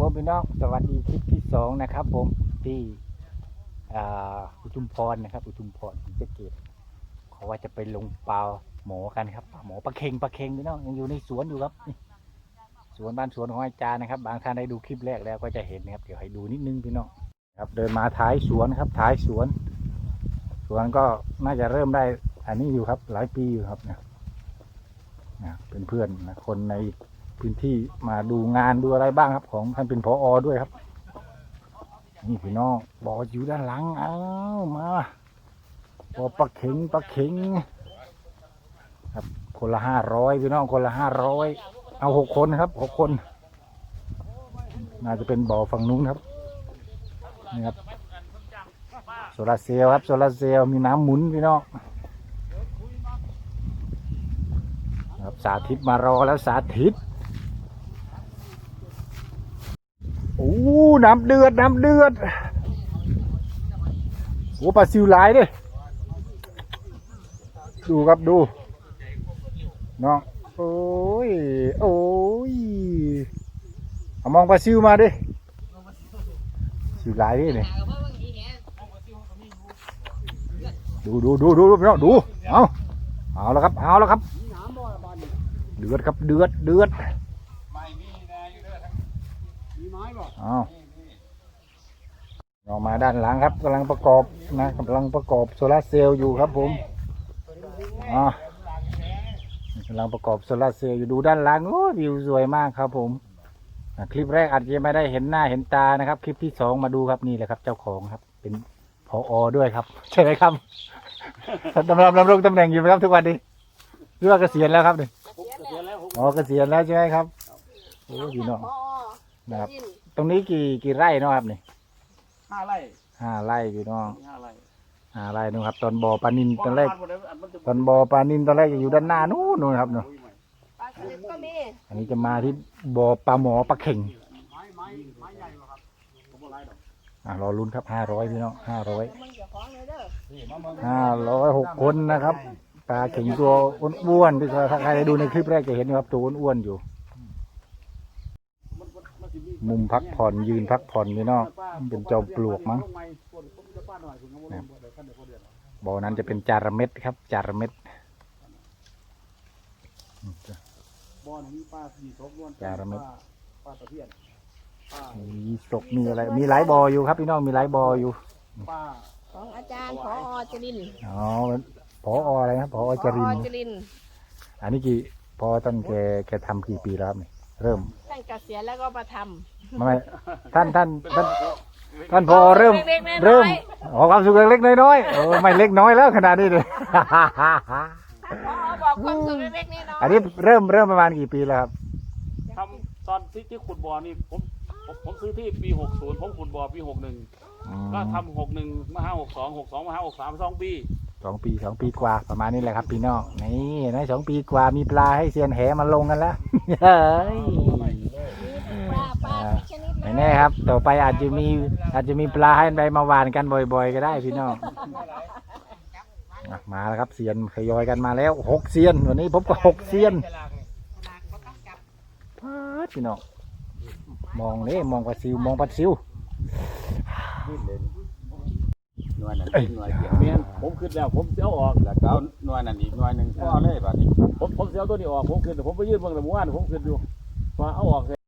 ผมพี่น้องสวัสดีคลิปที่สองนะครับ ผมที่อุทุมพรนะครับ อุทุมพรศรีสะเกดเขาว่าจะไปลงปลาหมอกันครับปลาหมอปลาเค็งปลาเค็งพี่น้องยังอยู่ในสวนอยู่ครับสวนบ้านสวนของอาจารย์นะครับ บางท่านได้ดูคลิปแรกแล้วก็จะเห็นนะครับ เดี๋ยวให้ดูนิดนึงพี่น้องครับเดินมาท้ายสวนครับ ท้ายสวน สวนก็น่าจะเริ่มได้ อันนี้อยู่ครับ หลายปีอยู่ครับเนี่ยนะเป็นเพื่อนนะคนใน พื้นที่มาดูงานดูอะไรบ้างครับ ของท่านเป็นพออด้วยครับ นี่พี่น้องบอกว่าอยู่ด้านหลังอ้าวมาบอปลาเข็งปลาเข็งครับคนละห้าร้อยพี่น้องคนละห้าร้อยเอาหกคนครับหกคน น่าจะเป็นบ่อฝั่งนู้นครับนี่ครับโซลาเซลล์ครับโซลาเซลล์มีน้ำหมุนพี่น้องครับสาธิตมารอแล้วสาธิต อ้น้ำเดือด น้ำเดือดโอ้ปลาซิวหลายเด้วยดูครับดูน้องโอ้ย โอ้ยเอามองปลาซิวมาดิซิวหลายดิเนี่ยดูดูดูดูดูพี่น้องดูเอาเอาแล้วครับ เอาแล้วครับ เดือดครับเดือดเดือด อาออกมาด้านหลังครับกำลังประกอบนะกำลังประกอบโซลาร์เซลล์อยู่ครับผมอ่ากำลังประกอบโซลาร์เซลล์อยู่ดูด้านหลังโอ้วิวสวยมากครับผมอะคลิปแรกอาจจะไม่ได้เห็นหน้าเห็นตานะครับ คลิปที่สองมาดูครับนี่แหละครับ เจ้าของครับ เป็นพออด้วยครับ ใช่ไหมครับดำรงดำรงตำแหน่งอยู่ไหมครับทุกวันนี้หรือว่าเกษียณแล้วครับเนี่ยอ๋อเกษียณแล้วใช่ไหมครับโอ้พี่น้องนะครับ ตรงนี้กี่กี่ไร่เนาะครับนี่ห้าไร่ห้าไร่พี่น้องห้าไร่ห้าไร่นู่นครับ ตอนบ่อปลานินตอนแรกบ้าบ่ได้อัมันจะตอนบ่อปลานินตอนแรกจะอยู่ด้านหน้านู้นนู่นครับเนาะปลาสลิดก็มีอันนี้จะมาที่บ่อปลาหมอปลาเข่งไม้ไม้ไม้ใหญ่กว่าครับผมบ่ไล่ดอกอ่ารอลุ้นครับห้าร้อยพี่น้องห้าร้อยมึงอย่าฟ้องเลยเด้อห้าร้อยหกคนนะครับปลาเข่งตัวอ้วนๆที่ถ้าใครได้ดูในคลิปแรกจะเห็นอยู่ครับตัวอ้วนๆอยู่มัน มันมันสิมีมุมพักผ่อนยืนพักผ่อนพี่น้องเป็นจอมปลวกมั้งลไคนผมจะป้าหน่อยคุณก็บ่ลงบ่ได้ขั้นเดียวพอเดือนบ่อนั้นจะเป็นจาระเม็ดครับ จาระเม็ดบ่อหนึงมีป้าสีทบล้วนจาระเม็ดป้าป้าตะเพียนป้ามีศกมีอะไร มีหลายบ่ออยู่ครับพี่น้องมีหลายบ่ออยู่ป้าของอาจารย์พอจรินทร์อ๋อพออะไรครับพอจรินทร์จรินทร์อันนี้กี่พอท่านแกแกทำกี่ปีแล้วครับนี่ เริ่ม ท่านเกษียณแล้วก็มาทไม่ไม่ท่านท่านท่านท่านพอเริ่มเล็กๆน้อยๆ เริ่มขอความสุขเล็กๆน้อยๆโอ้ไม่เล็กน้อยแล้วขนาดนี้เลยำพอบอกความสุขเล็กๆน้อยๆอันนี้เริ่มเริ่มประมาณกี่ปีแล้วครับ ทำตอนที่ที่ขุดบ่อนี่ผมผมผมซื้อที่ปีหกศูนย์ผมขุดบ่อปีหกหนึ่งอืมก็ทำหกหนึ่งมาห้าหกสองหกสองมาห้าหกสามสองปี สองปีสองปีกว่าประมาณนี้แหละครับพี่น้องนี่นะสองปีกว่ามีปลาให้เซียนแหมาลงกันแล้วเฮ้ยไม่แน่ครับ ต่อไปอาจจะมีอาจจะมีปลาให้ไปมาหวานกันบ่อย ๆ ก็ได้พี่น้องมาแล้วครับเซียนทยอยกันมาแล้วหกเซียนวันนี้ผมก็หกเซียนพาดพี่น้องมองนี่มองปลาซิวมองปลาซิว หน่วยนั้นเอ้ยหน่วยเดียวเมียนผมขึ้นแล้วผมเสียวออกแล้วก็เอาหน่วยนั้นอีกหน่วยหนึ่งพอเลยบัดนี้ผมผมเสียวตัวนี้ออกผมขึ้นผมไปยื่นเบิ่งแต่เมื่อวานผมขึ้นอยู่ว่าเอาออกเลย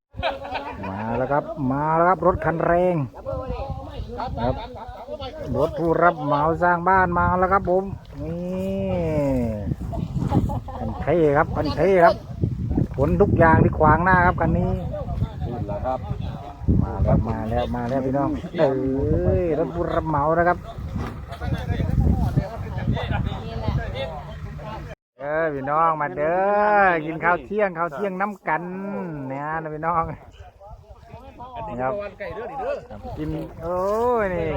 มาแล้วครับ มาแล้วครับรถคันแรงครับรถผู้รับเหมาสร้างบ้านมาแล้วครับผมนี่คันเท่ครับคันเท่ครับขนทุกอย่างที่ขวางหน้าครับคันนี้พูดแล้วครับ มาแล้วมาแล้วมาแล้วพี่น้องเอ้ยรถผู้รับเหมานะครับ นี่แหละ เออ พี่น้องมาเด้อกินข้าวเที่ยงข้าวเที่ยงน้ำกันเนี่ยนะพี่น้องนี่ครับกินโอ้ยนี่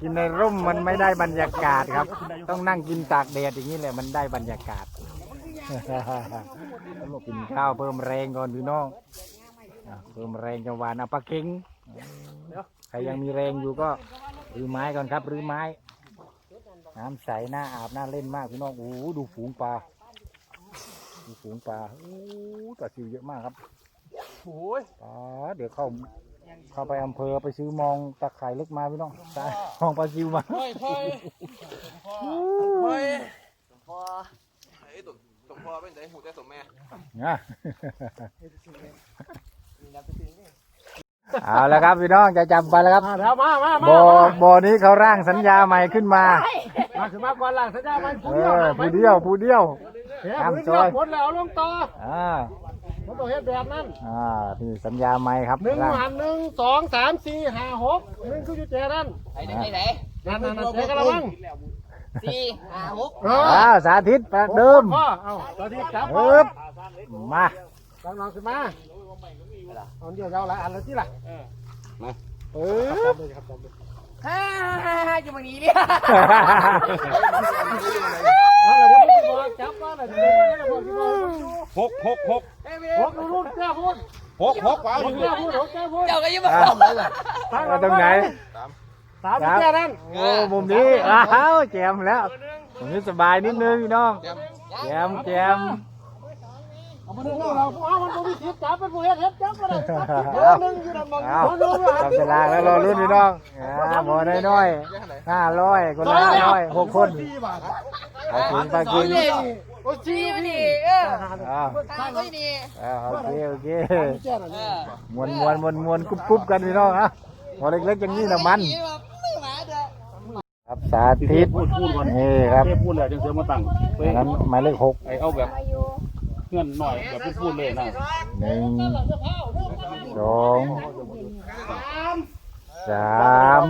กินในร่มมันไม่ได้บรรยากาศครับ ต้องนั่งกินตากแดดอย่างนี้แหละมันได้บรรยากาศกินข้าวเพิ่มแรงก่อนพี่น้องเพิ่มแรงจะหวานเอาปลาเค็งใครยังมีแรงอยู่ก็รื้อไม้ก่อนครับรื้อไม้น้ำใสหน่าอาบน่าเล่นมากพี่น้องโอ้ดูฝูงปลา ดูฝูงปลาโอ้โหปลาซิวเยอะมากครับโอ้ยปลาเดี๋ยวเข้าเข้าไปอำเภอไปซื้อมองตะไคร่เล็กมาพี่น้องตายมองปลาซิวมาพอไอ้ตุ่มตุ่มพ่อเป็นใจหูใจสมแม่นะเอาแล้วครับพี่น้องจะจำไปแล้วครับมาแล้วมามามาบ่อบ่อนี้เขาร่างสัญญาใหม่ขึ้นมามาถึงมาก่อนหลังสัญญามันเออผู้เดียวผู้เดียว เฮ้ยห้ามพื้นซเดีอยยวผลแล้วเอาลงต่ออ่าผมต้องเฮ็ดแบบนั้นอ่านี่สัญญาใหม่ครับหนึ่งร่างหันหนึ่งสองสามสี่ห้าหกหนึ่งคือจุดเจนั่นไอ้ไหนไอ้ไหนนั่นนั่นนั่นเจกันแล้วมั้งสี่ห้าหกเอออ้าวสาธิตประเดิมพ่อเอาตอนนี้จับปึ๊บมาตั้งน้องขึ้นมาเอาเดียวเอาหลายอันแล้วที่ล่ะปึ๊บฮ่าฮ่าฮ่าจะมาหนีเนี่ยเอาเลยเดี๋ยวพี่บอล จับก่อนเลยหกหกหกหกลูกแก้พุ่นหกหกเอาหกแก้พูดหกแก้พุ่นเจ้าก็ยังมาเอาตรงไหนสามแก้นั่นโอ้มุมนี้อ้าวแจมแล้วมุมนี้สบายนิดนึงพี่น้องแจมแจม เอามาดูเราเอามันบ่มีสิทธิ์จับเป็นผู้เฮ็ดเฮ็ดจับบ่ได้จับเบอเอาร์หนึ่งอยู่นั่นมองเอาบ่ดูว่าจับเวลาแล้วรอรุ่นพี่น้องอ่าบ่อน้อยๆห้าร้อยคนละห้าร้อยหกคนสี่บาทไปกินไปกินโอ้สี่สี่มานี่นี่เอออ้าวทางก็นี่อ้าวโอเคโอเคแก้นั่นเออมวนมวนมวนมวนกรุบกรุบกันพี่น้องอะพอเล็กๆอย่างนี้นะมัน ไม่หมาเด้อ ครับสาธิตพูดพูดก่อนนี่ครับเทพูดแล้วจังเสียมาตั้งอันนั้นหมายเลขหก ไอ้เอาแบบ เงื่อนหน่อยแบบพูดเลยนะหนึ่งสองสาม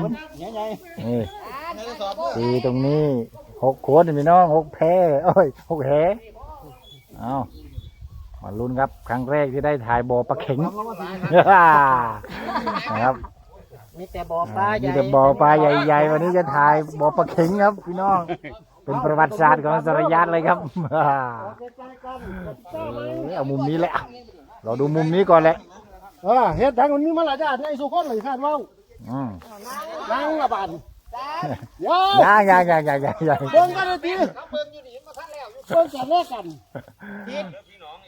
นี่สี่ตรงนี้หกคนพี่น้องหกแพร่โอ้ยหกแหเอามาลุ้นครับ ครั้งแรกที่ได้ถ่ายบ่อปลาเข็งนะครับมีแต่บ่อปลาใหมีญ่แต่บ่อปลาใหญ่ๆวันนี้จะถ่ายบ่อปลาเข็งครับพี่น้อง เป็นประวัติศาสตร์ของสรยัตเลยครับเออเอามุมนี้แหละ เราดูมุมนี้ก่อนแหละเออเฮ็ดดังมันมีมาหลายด้านไอ้สุคนเลยคาดว่าอืมนั่งละบาดเดี๋ยวยังยังยังยังยังยังเบิ่งกันเลยทีเบิ่งกันแลกกัน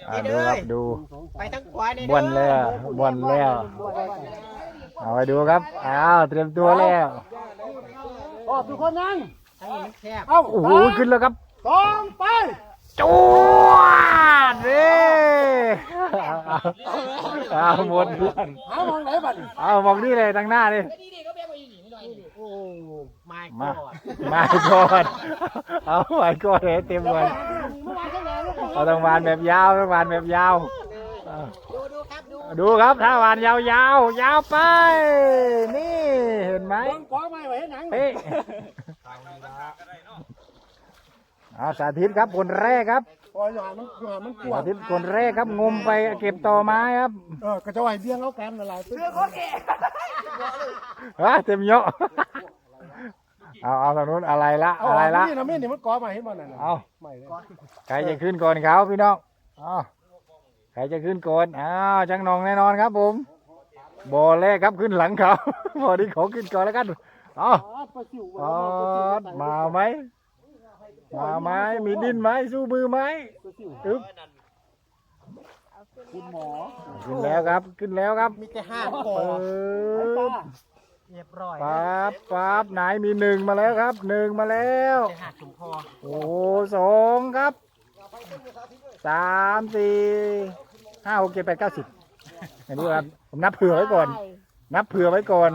อะดูครับดูไปทั้งขวานี่บวนแล้วบวนแล้วเอาไปดูครับอ้าวเตรียมตัวแล้วอ๋อทุกคนนั่งให้มันแคบ เอ้าโอ้โหขึ้นแล้วครับสองไปจวดเด้เอาหมดหามองไหนบัดนี้เอามองนี่เลยทางหน้านี่โอ้มามา มาก่อนเอาไปก่อนเลยเต็มวันเมื่อวานเท่าไหร่ลูกเอาทางวานแบบยาวทางวานแบบยาวเอาดูดูครับดูดูครับถ้าวานยาวยาวยาวไป นี่เห็นไหมเบิ่งก องไม้ไว้ให้หนังเป๊ะเอาสาธิตครับคนแรกครับปล่อยอยู่หามันอยู่หามันกวสาดธิตคนแรกครับงมไปเก็บต่อไม้ครับเออก็จะไหวเบี้ยงเอากันนั่นแหละเรื่องคนเองฮะเต็มเยอะเอาเอาทางนู้นอะไรละเอาอะไรละนี่นะแม่นี่มันกอมาให้มันน่ะเอาไม่เลยใครจะขึ้นก่อนเขาพี่น้องเอาใครจะขึ้นก่อนอ้าวจังหนองแน่นอนครับผมบ่อแรกครับขึ้นหลังเขาบ่อนี้ขอขึ้นก่อนแล้วกัน เอาอ๋อปลาซิวออดมาไหมมาไหมมีดินไหมสู้มือไหมอึ๊บคุณหมอขึ้นแล้วครับขึ้นแล้วครับมีแต่ห้าคคอปึ๊ไอ้ปลาบเรียบร้อยปั๊บปั๊บไหนมีหนึ่งมาแล้วครับหนึ่งมาแล้วแต่ห้าถุงคอโอ้โหสองครับสามสี่ห้าหกเจ็ดแปดเก้าสิบอันนี้ครับผมนับเผื่อไว้ก่อน นับเผื่อไว้ก่อน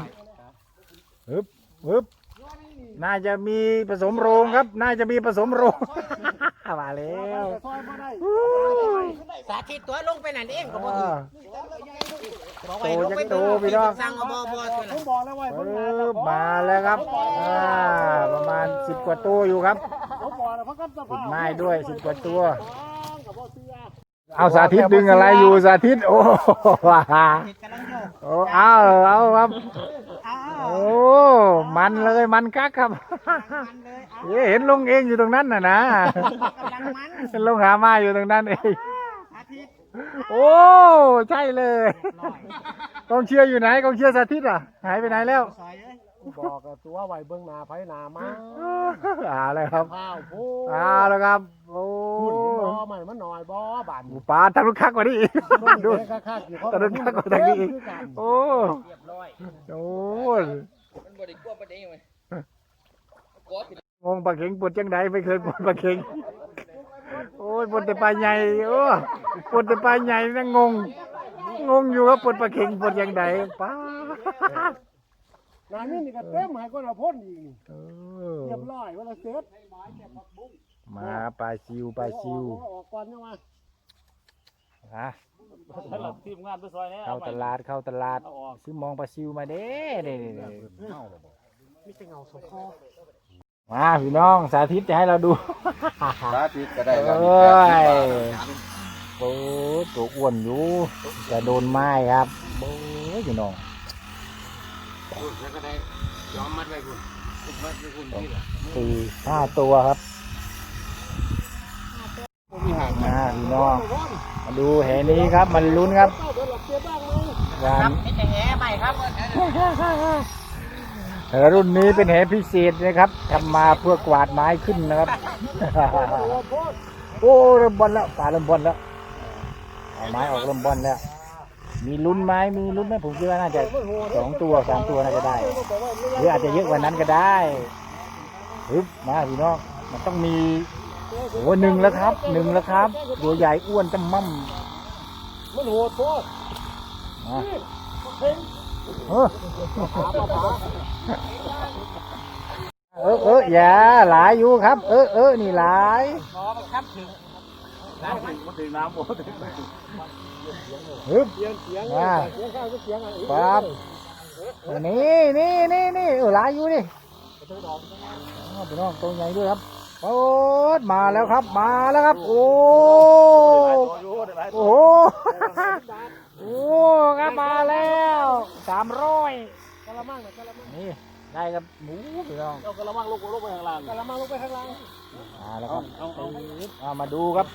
ฮึบฮึบน่าจะมีผสมโรงครับ น่าจะมีผสมโรง มาแล้วซอยมาได้สาธิตตัวลงไปนั่นเองก็บ่อ่าบอกโตไว้ลงจัไปกโตพี่น้องสั่งเอาบ่บ่ตัวผน่ะมบอกแล้วไว้ผเอมมาอมาแล้วครับอ่าประมาณสิบกว่าตัวอยู่ครับผมบอกแล้วเพราะกันสติดภาพไม้ด้วยสิบกว่าตัวกับพ่อเสื้อเอาสาธิตดึงอะไรอยู่สาธิตโอ้ว้าเห็ดกำลังโยกโอ้เอาเอาครับอ้าว โอ้ มันเลยมันกักครับมันเลยเอาเอ๊ะเห็นลงเองอยู่ตรงนั้นน่ะนะกำลังมันเห็นลงหามาอยู่ตรงนั้นเองสาธิตโอ้ใช่เลยกองเชียร์อยู่ไหนกองเชียร์สาธิตอะหายไปไหนแล้ว ซอยเอ้ย บอกกับตัวไว้เบื้องหน้าไผหน้ามาเอาเลยครับข้าวโพดเอาแล้วครับ โอ้หุ่นบ่ใหม่มันหน่อยบ่บานปลาทางลูกคักกว่านี้อีกดูดูค่าๆกี่เขาตอนนั้นคักกว่าทางนี้อีกโอ้เรียบร้อยโอ้ยมันบริกรประเดี๋ยวไหมกอดงงปลาเข็งปวดจังไดไม่เคยปวดปลาเข็งโอ้ยปวดแต่ปลาใหญ่โอ้ปวดแต่ปลาใหญ่นะงง งงอยู่ว่าปวดปลาเข็งปวดยังไงป้า งานนี้นี่ก็เต็มหายก็เราพ่นอีกเอเรียบอร้อยว่าเราเสร็จมาปลาซิวปลาซิวเอาออกก่อนยังไงอะถ้าเราทีมงานไปซอยนี้เข้าตลาดเข้าตลาดเอาออกซื้อมองปลาซิวมาเด้เด้เด้เด้มีแต่เงาสองคอมาพี่น้องสาธิตจะให้เราดูสาธิตก็ได้เอ้ยโอ้ตัวอ้วนอยู่จะโดนไม้ครับโอ้ยพี่น้อง คุณแล้วก็ได้ยอมมัดไว้คุณมัดไว้คุณนี่แหละสี่ห้าตัวครับมาพี่น้องมาดูแหนี้ครับ มันลุ้นครับเดินหลับเตี้ยบ้างไหมงานนี่จะแห่ใหม่ครับรุ่นนี้เป็นแหพิเศษนะครับทำมาเพื่อกวาดไม้ขึ้นนะครับ โอ้เริ่มบอลแล้วป่าเริ่มบอลแล้วเอาไม้ออกเริ่มบอลแล้ว มีลุ้นไหมมีลุ้นไหมผมคิดว่าน่าจะสองตัวสามตัวน่าจะได้ หรืออาจจะเยอะกว่านั้นก็ได้ฮึบมาพี่น้องมันต้องมีโอ้หนึ่งแล้วครับหนึ่งแล้วครับตัวใหญ่อ้วนจำมั่มมันโหดโคตรมาเออเออเอออย่าหลายอยู่ครับ เออเออนี่หลายหมอบั งคับถึงมันถึงน้ำโอ้ถึงฮึบเสียงเสียงมาเสียงข้าวก็เสียงอะไรปั๊บนี่นี่นี่นี่เออหลายอยู่นี่อ้าวพี่น้องตัวใหญ่ด้วยครับโอ้ยมาแล้วครับ มาแล้วครับ โอ้โอ้โหโอ้ครับมาแล้วสามร้อยกะละมังน่ะกะละมังนี่ได้ครับหมูพี่น้องเอากระมังลงลงไปข้างล่างกะละมังลงไปข้างล่าง มาแล้วครับเอาเอาเอามาดูครับ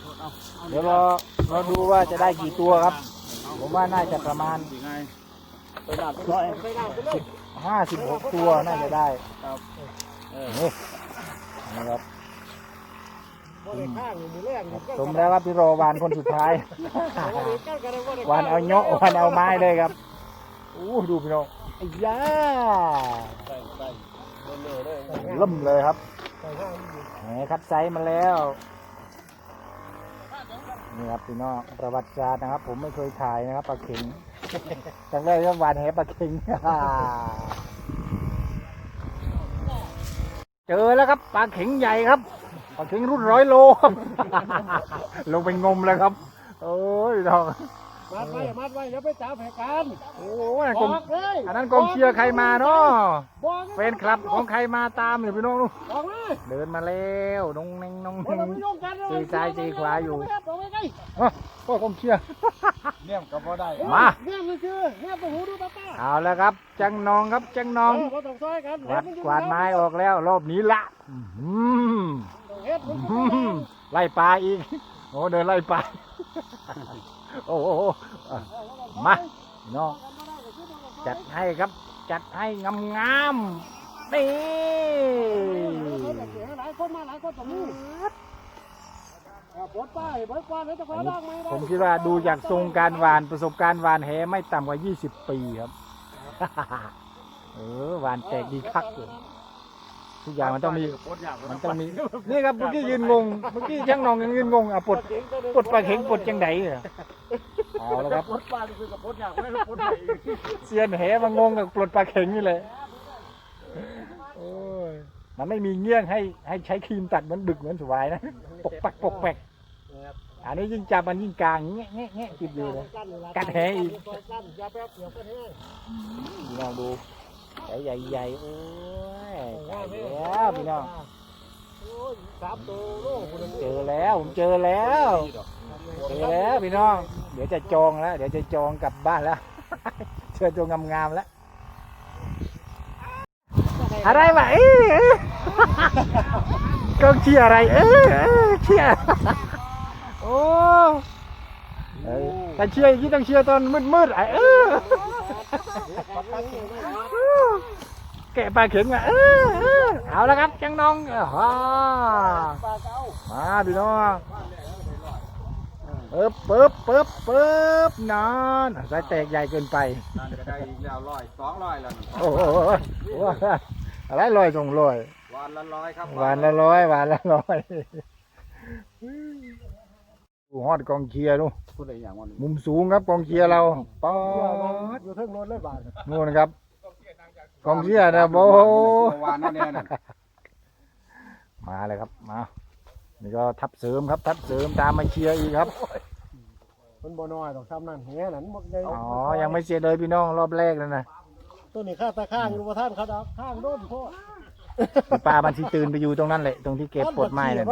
เดี๋ยวเราเราดูว่าจะได้กี่ตัวครับ ผมว่าน่าจะประมาณยังไงไปน้ำไปซอยไปน้ำไปเลยห้าสิบหกตัวน่าจะได้เออนี่นี่ครับบ่ได้ข้างอยู่มือแรกนี่ก็สมแล้วครับที่รอวานคนสุดท้ายบ่ได้ก้กันบ่ได้วานเอาเนาะวานเอาไม้เลยครับอู้ดูพี่น้องไอ้ย่าใส่ใส่เร็วๆเลยล่มเลยครับ ใส่ข้างอยู่แหมคัดไซส์มาแล้วนี่ครับพี่น้องประวัติศาสตร์นะครับ ผมไม่เคยถ่ายนะครับปลาเข็งครั้งแรกก็วานแหปลาเข็งเจอแล้วครับปลาเข็งใหญ่ครับปลาเข็งรุ่นร้อยโลครับลงไปงมแล้วครับ โอ้ยพี่น้อง มัดไว้มัดไว้อย่าไปจับแหกกันโอ้ยกบอองกเลยอันนั้นกองเชียร์ใครมาเนาะบอกแฟนคลับของใครมาตามอยู่พี่น้องลูกบอกเลยเดินมาแล้วน้องเน่งน้องบ่เน่ต้องงไปยุ่งกันจีซ้ายจีขวาอยู่บอกไว้ไงอ้าวก็กองเชียร์เนี่ยก็พอได้มาเนี่ยมันคือเนี่ยตัวหูดูป้าป้าเอาแล้วครับ จังนองครับจังนองเออบ่ต้องซอยกันกวาดกวาดไม้ออกแล้ว รอบนี้ละอื้อหือเฮ็ดมันอื้อหือไล่ปลาอีกโอ้เดินไล่ปลา โอ้โหมาพี่น้องจัดให้ครับ จัดให้งามงามๆนี่หลายคนมาหลายคนตรงนี้ปลดป้ายปลดป้าแล้วจะคว้าบ้างไหมผมคิดว่าดูจากทรงการหวานประสบการณ์หวานแหไม่ต่ำกว่า 20 ปีครับ เออหวานแตกดีคักเลย ทุกอย่างมันต้องมี มันต้องมี นี่ครับเมื่อกี้ยืนงง เมื่อกี้ช่างนองยังยืนงงอะปลดปลดปลาเข็งปลดจังไดเหรอเอาแล้วครับปดปลาคือกับปดอยากไม่ได้ปดไหนเซียนแหมางงกับปลดปลาเข็งนี่เลยโอ้ยมันไม่มีเงี้ยงให้ให้ใช้ครีมตัดเหมือนดึกเหมือนสวายนะปกปักปกแปกอันนี้ยิ่งจับมันยิ่งกลางเงี้ยเงี้ยเงี้ยติดอยู่เลยกัดแหอีกอย่าแป๊บเดียวกันแห้งพี่น้องดู ใหญ่ใหญ่ใหญ่โอ้ยตายแล้วพี่น้องสามตัวโลกคนนึงเจอแล้วผมเจอแล้วเจอแล้วพี่น้อง เดี๋ยวจะจองแล้ว เดี๋ยวจะจองกลับบ้านแล้วเจอตัวงามๆแล้วอะไรวะเอ้ยเอ้ยกองเชียร์อะไรเอ้ยเอ้ยเชียร์โอ้เอ้ยแต่เชียร์อย่างนี้ต้องเชียร์ตอนมืดๆไอ้เออ แกะปลาเข็งมาเออเออเอาแล้วครับจังน้องเออฮ่าปลาเก้ามาพี่น้องเปิบเปิบเปิบเปิบนอนสายแตกใหญ่เกินไปนั่นก็ได้อีกแล้วร้อยสองร้อยแล้วนี่โอ้โหโอ้โหอะไรลอยส่งลอยวันละร้อยครับหวานละร้อยหวานละร้อยดูฮอดกองเชียร์ดูพูดอะไรอย่างวันนี้มุมสูงครับกองเชียร์เราป๊อดอยู่เทิงรถเลยบาทนู่นครับ กองเชียร์นะโบวานนั่นเนี่ยน่ะมาเลยครับมานี่ก็ทับเสริมครับทับเสริมตามมาเชียร์อีกครับมันบ่น้อยดอกซ้ำนั่นเหี้ยนั่นบ่ได้อ๋อยังไม่เสียเลยพี่น้องรอบแรกนั่นนะตัวนี้ข้าตาข้างอยู่บ่ท่านเขาดอกข้างโดนพ่อปลามันที่ตื่นไปอยู่ตรงนั้นแหละตรงที่เก็บปลดไม้เลย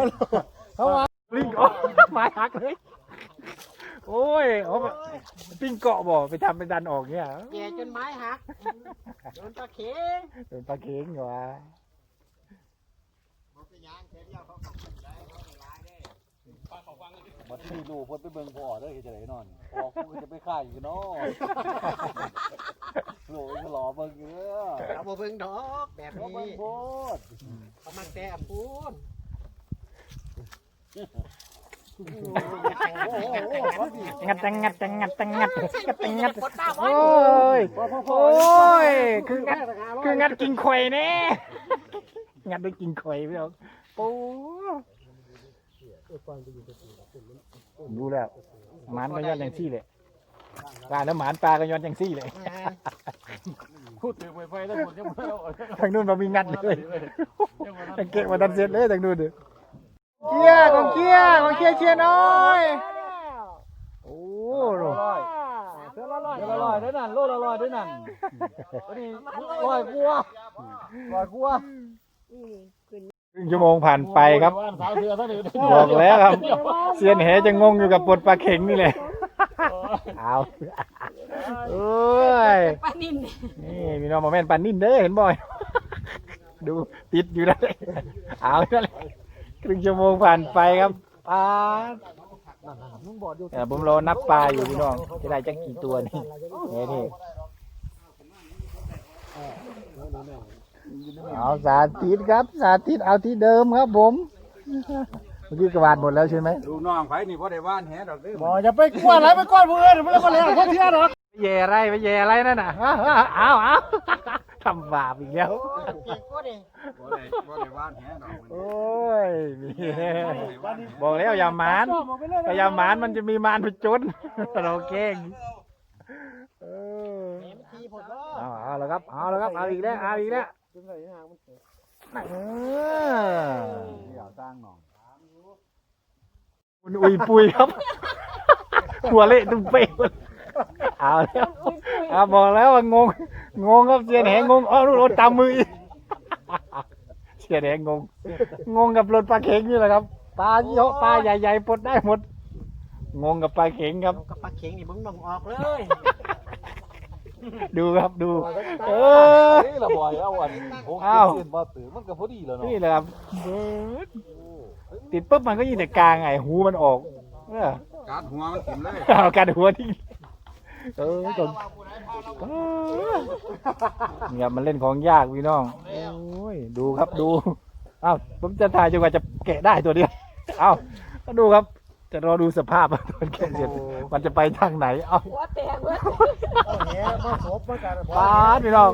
เขาว่าลิงโอ้ไม้หักเลย โอ้ยเอาไปปิ้งเกาะบ่ไปทำเป็นดันออกเนี่ยแก่จนไม้หักโดนตะเข็งเป็นปลาเค็งอยู่วะบัดนี้ลูกเพิ่นไปเบิ่งพ่อเด้อเฮ็ดจังไดนอนพ่อกูจะไปฆ่าอยู่เนาะลูกก็รอเบิ่งอยู่เด้อเอาบ่เบิ่งดอกแบบบ่นี้เบิ่งโพดเอามาแต่พูน งัดงงัดงงัดงงัดงัดงงัดโอ้ยโอ้ยคืองัดคืองัดกินข่อยแน่งัดด้วยกินข่อยพี่น้องโอ้ดูแล้วหมานก็ย้อนอย่างซี่เลยปลาแล้วหมานปลาก็ย้อนอย่างซี่เลยพูดถึงไฟไฟแล้วหมดยังไม่เอาทางนู้นมามีงัดเลยทางเกะมาทันเสร็จเลยทางนู้นเด้อ เกียร์ของเกียร์ของเกียร์เชียร์น้อยโอ้โหเสือละร้อยเดี๋ยวละร้อยเด้อนั่นโลละร้อยเด้อนั่นอันนี้ร้อยกว่าร้อยกว่าครึ่งชั่วโมงผ่านไปครับว่านสาวเสือท่านอื่นบอกแล้วครับเซียนแหจะงงอยู่กับปลดปลาเข็งนี่แหละเอาโอ้ยปลานิ่นนี่มีน้องมาแม่นปันนิ่นเด้อเห็นบ่อยดูติดอยู่นั่นเลยเอานั่นเลย ครึ่งชั่วโมงผ่านไปครับปลาเออผมรอนับปลาอยู่พี่น้อง จะได้จักกี่ตัวนี่นี่นี่เอาสาธิตครับ สาธิตเอาที่เดิมครับผม เมื่อกี้กระวาดหมดแล้วใช่ไหมลูกน้องไผนี่บ่ได้ว่านแหดอกเด้อบ่อย่าไปกลัวอะไรไปก้อนผู้อื่นมันแล้วก็แล้วคนเที่ยดอกแย่อะไรไปแย่อะไรนั่นน่ะเอาเอา ทำบาปอีกแล้วเก่งก็ดิบ่ได้บ่ได้ว่านแหดอกโอ้ยมีบอกแล้วอย่าหมานถ้าอย่าหมานมันจะมีมารผจญเราเก่งเออทีผลล้อเอาเอาแล้วครับเอาแล้วครับเอาอีกแล้วเอาอีกแล้วเออเดี๋ยวสร้างหนองคุณอุยปุยครับหัวเละตุ้มเป้งหมด เอาแล้วเอาบอกแล้วว่างง งงครับเสียนแหงงอ๋อรถตามมืออีกเสียนแหงง งงกับรถปลาเข็งนี่แหละครับ ปลาเยอะปลาใหญ่ๆปลดได้หมด งงกับปลาเข็งครับ กับปลาเข็งนี่มึงต้องออกเลยดูครับดู เออ นี่ละบ่อยเอาวันหกอ้าวเจ็ดบ่ตื่นมันก็พอดีแล้วเนาะนี่แหละครับเบิดติดปุ๊บมันก็ยินแต่กลางไงหูมันออกเออการหัวมันถิ่มเลยเอาการหัวที่ เออจนเออเนี่ยมันเล่นของยากพี่น้อง โอ้ย ดูครับดูเอ้าผมจะถ่ายจนกว่าจะแกะได้ตัวเดียวเอ้าก็ดูครับ จะรอดูสภาพว่าตอนแกะเสร็จ มันจะไปทางไหน เอ้าหัวแตกเว้ยเอาแหมาศพมากันปาดพี่น้อง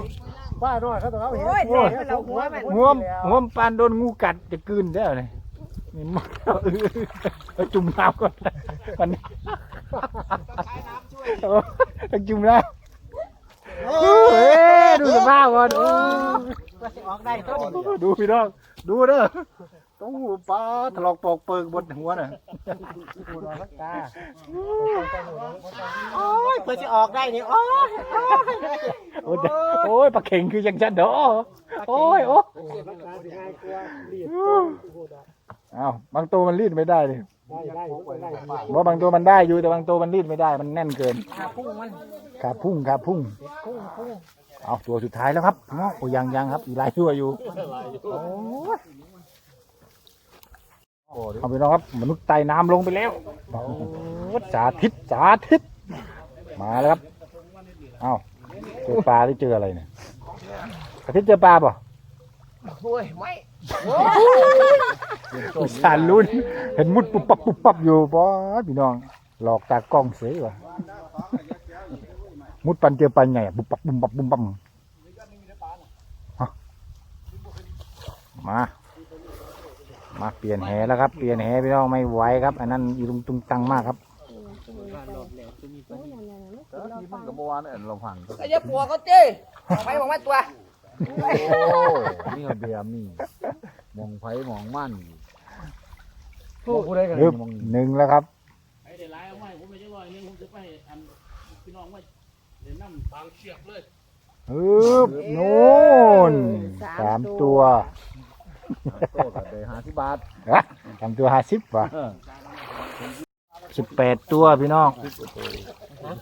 ป้าน้อยเขาต้องเอาแหโอ้ยแตกไปแล้วหัวมันหัวมหัวมปานโดนงูกัดจะกลืนได้เหรอเนี่ยนี่มันเอาจุ่มน้ำก่อนมันโอ้ต้อง จุ่มน้ำเฮ้ยดูสภาพก่อนโอ้ก็สิออกได้ตัวนี้ดูพี่น้องดูเด้อตู้ปลาถลอกปอกเปิงบนหัวน่ะโอ้ยเพื่อสิออกได้นี่โอ้ยโอ้ยโอ้ยปลาเข่งคือยังฉันเด้อโอ้ยโอ้อ้าวบางตัวมันรีดไม่ได้เลย ได้ได้ได้เพราะบางตัวมันได้อยู่แต่บางตัวมันรีดไม่ได้มันแน่นเกินขาพุ่งมันขาพุ่งขาพุ่งเอาตัวสุดท้ายแล้วครับเนาะโอ้ยังยังครับ อีกหลายตัวอยู่เอาไปน้องครับมนุษย์ไต่น้ำลงไปแล้วสาธิตสาธิต มาแล้วครับ เอาเจอปลาที่เจออะไรเนี่ยสาธิตเจอปลาป่ะโอ้ยไม่ อุตส่าห์ลุ้น เห็นมุดปุบปับปุบปับอยู่ป้อพี่น้อง หลอกตากล้องเสียว่ะมุดปันเจอปันไงอะบุบปับบุมปับบุมปับมา มาเปลี่ยนแหแล้วครับ เปลี่ยนแหพี่น้องไม่ไหวครับ อันนั้นอีลุงตุงตังมากครับก็บ่ว่าเนี่ยเราหันก็ก็จะปัวเขาเจ้ไปบอกว่าตัว โอ้มีเบียร์มีมองไผมองมันมองผู้ใดกันรึบมองหนึ่งแล้วครับไอ้เดี๋ยวไล่เอาไว้ผมไม่ใช่ว่าเนี่ยผมจะไปอันพี่น้องว่าเดี๋ยวนั่งทางเชือกเลยฮึบนู่นสามตัวโตกับได้ห้าสิบบาทฮะสามตัวห้าสิบว่ะเออสิบแปดตัวพี่น้อง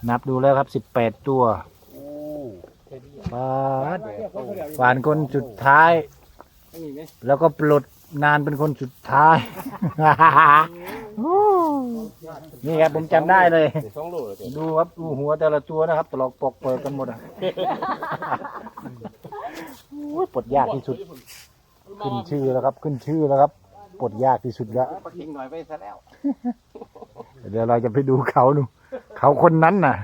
นับดูแล้วครับสิบแปดตัว ปาดฝานคนสุดท้าย แล้วก็ปลดนานเป็นคนสุดท้าย นี่ครับผมจำได้เลย สองโลเลยดูครับดูหัวแต่ละตัวนะครับตลอกปอกเปิดกันหมดอะ โอ้ยปลดยากที่สุด ขึ้นชื่อแล้วครับ ขึ้นชื่อแล้วครับปลดยากที่สุดแล้วปลาเค็งหน่อยไปซะแล้ว เดี๋ยวเราจะไปดูเขาดูเขาคนนั้นน่ะ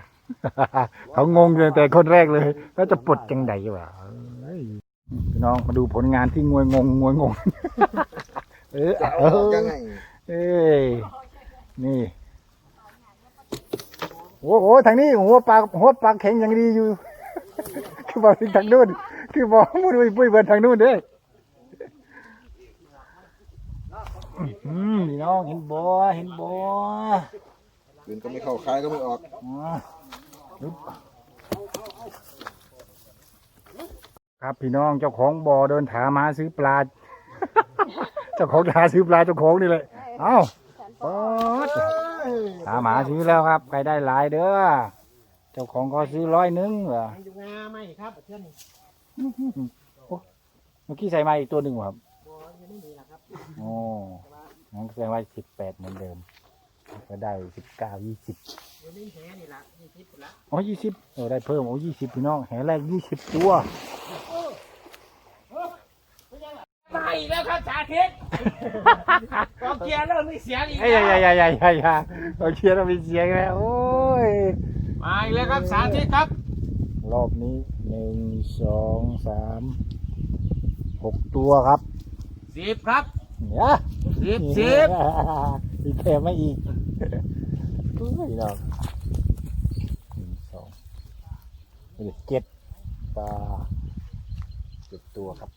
เขางงเลยแต่คนแรกเลย แล้วจะปลดจังไดวะเอ้ยพี่น้องมาดูผลงานที่งวยงงงวยงง เออเออเอ้ยนี่โอ้โหทางนี้หัวปลาหัวปลาแข็งยังดีอยู่ คือบอกทางนู้นคือบอกมุดไปปุ้ยเบิร์ทางนู้นเด้ออืมพี่น้องเห็นบ่เห็นบ่ปืนก็ไม่เข้าคายก็ไม่ออกอ่าปึ๊บ ครับพี่น้องเจ้าของบ่อเดินถามาซื้อปลา เจ้าของหาซื้อปลาเจ้าของนี่เลย เอ้าป๊ดถามาซื้อแล้วครับ ใครได้หลายเด้อ เจ้าของก็ซื้อร้อยหนึงเหรออยู่งาไหมครับเพื่อนเมื่อกี้ใส่มาอีกตัวหนึ่งครับโอ้งั้นแสดงว่าสิบแปดเหมือนเดิม ก็ได้สิบเก้ายี่สิบอยู่นี่แหนี่ละนี่ทิพย์ละอ๋อยี่สิบเออได้เพิ่มโอ้ยี่สิบพี่น้องแหแรกยี่สิบตัวมาอีกแล้วครับสาธิตกองเกียร์เริ่มมีเสียงอีกไอ้ยายายายายายาเราเชียร์เรามีเสียงแล้วโอ้ยมาอีกแล้วครับสาธิตครับ รอบนี้หนึ่งสองสามหกตัวครับสิบครับเนี่ยสิบสิบมีแถมมาอีก โอ้ยเราหนึ่งสองนี่เจ็ดปลาเจ็ดตัวครับ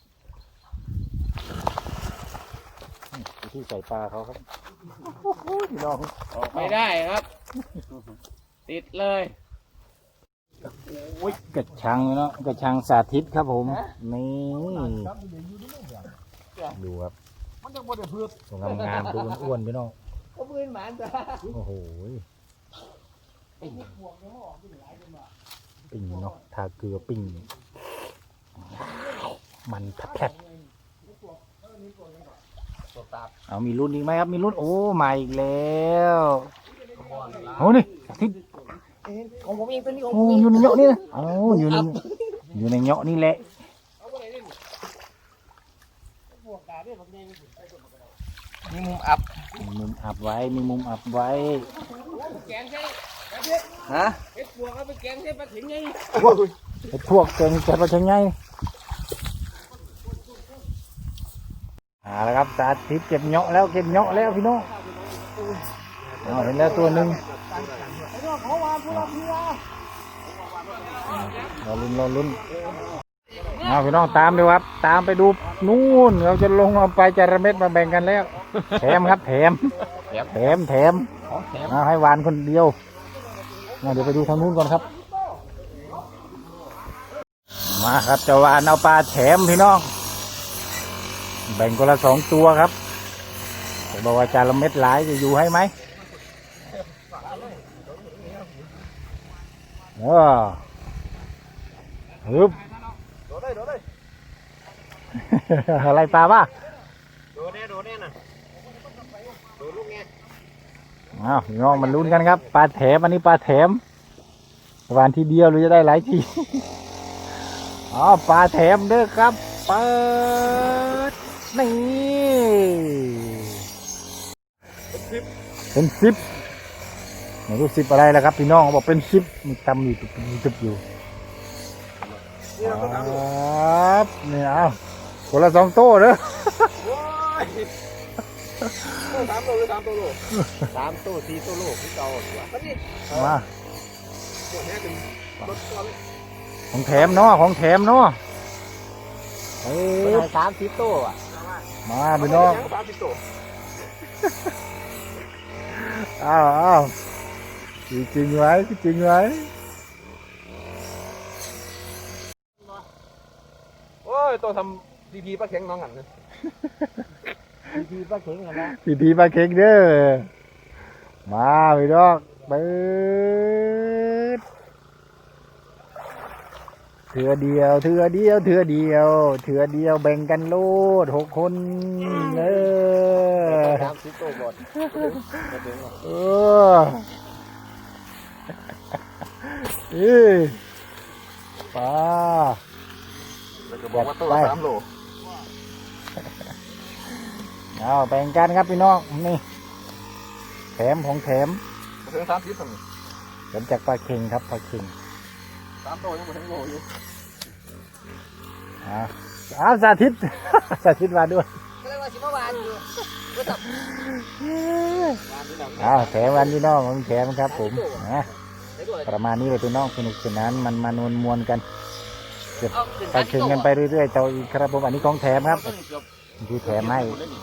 นี่ที่ใส่ปลาเขาครับโอ้โหพี่น้องออกไม่ได้ครับ ติดเลยโอ้ยกระชังเนาะกระชังสาธิตครับผม นี่ดูครับมันยังบ่ได้เพื่อตัวงามงามๆตัวอ้วนๆพี่น้อง ก็ปืนหมานจ้ะโอ้โหปิ้งเนาะทาเกลือปิ้ง มันแผลบๆเอามีรุ่นอีกไหมครับ มีรุ่นโอ้มาอีกแล้วโอ้นี่สาธิตของผมเองตัวนี้ของโอ้อยู่ในเหยาะนี่นะโอ้อยู่ในอยู่ในเหยาะนี่แหละ มีมุมอับ มีมุมอับไว้ มีมุมอับไว้ แกงใช่ฮะเฮ็ดบัวเขาไปแกงใช่ปลาถิ่นไงไอ้พวกเกินจะไปยังไงเอาละครับสาธิตเก็บเหยาะแล้วเก็บเหยาะแล้วพี่น้องเอาเห็นแล้วตัวหนึ่งรอลุ้นรอลุ้นเอาพี่น้องตามดูครับ ตามไปดูนู่น เราจะลงเอาไปจาระเม็ดมาแบ่งกันแล้ว แถมครับแถมแถมแถมเอาให้หวานคนเดียวเอาเดี๋ยวไปดูทางนู้นก่อนครับ มาครับเจ้าวานเอาปลาแถมพี่น้อง แบ่งคนละสองตัวครับแต่บอกว่าจานละเม็ดหลายจะอยู่ให้ไหมเออฮึบโดดได้โดดได้อะไรปลาป่ะ โดดแน่โดดแน่น่ะโดดลูกไง อ้าวพี่น้องมันลุ้นกันครับ ปลาแถมอันนี้ปลาแถมวานทีเดียวหรือจะได้หลายทีอ๋อปลาแถมเด้อครับ เปิด นี่เป็นสิบไม่รู้สิบอะไรแล้วครับ พี่น้องบอกเป็นสิบมีตำอยู่ตุบตุบอยู่ครับนี่เอาคนละสองโต้เด้อ สามตัวหรือสามตัวโลสามตัวสี่ตัวโลพี่เก่าตัวมันนี่มาตัวแห้ถึงรถตัวเลยของแถมเนาะของแถมเนาะเอ้ยสามสิบตัวอะมาพี่น้องสามสิบตัวอ้าวอ้าวจริงไว้จริงไว้โอ้ยตัวทำดีพีปลาเข็งน้องหันเลย ดีๆป้าเข็งกันนะพี่พีปลาเค้กเด้อ มาพี่น้องเปิดเถือเดียว เถือเดียว เถือเดียว เถือเดียวแบ่งกันโลดหกคนเออสามสิบตัวบดเออเอ้ยปลาแล้วก็บอกว่าตัวละสามโล เอาแบ่งกันครับพี่น้องนี่แถมของแถมถึงสามสิบตัวแถมจากปลาเค็งครับปลาเค็งสามตัวยังไม่ถึงโลอยู่อ่าอ้าวสาธิต สาธิตมาด้วยก็เลยว่าสิเมื่อวานอยู่ก็จับวานที่หลังอ้าวแถมวันพี่น้องของแถมครับ ผมนะได้ด้วยประมาณนี้เลยพี่น้องสนุกสนานมันมานวลมวลกันเอาขึ้นปลาเค็งกันไปเรื่อยๆเจ้าอีกครับผมอันนี้ของแถมครับเกือบที่แถมให้หมดเลยนี่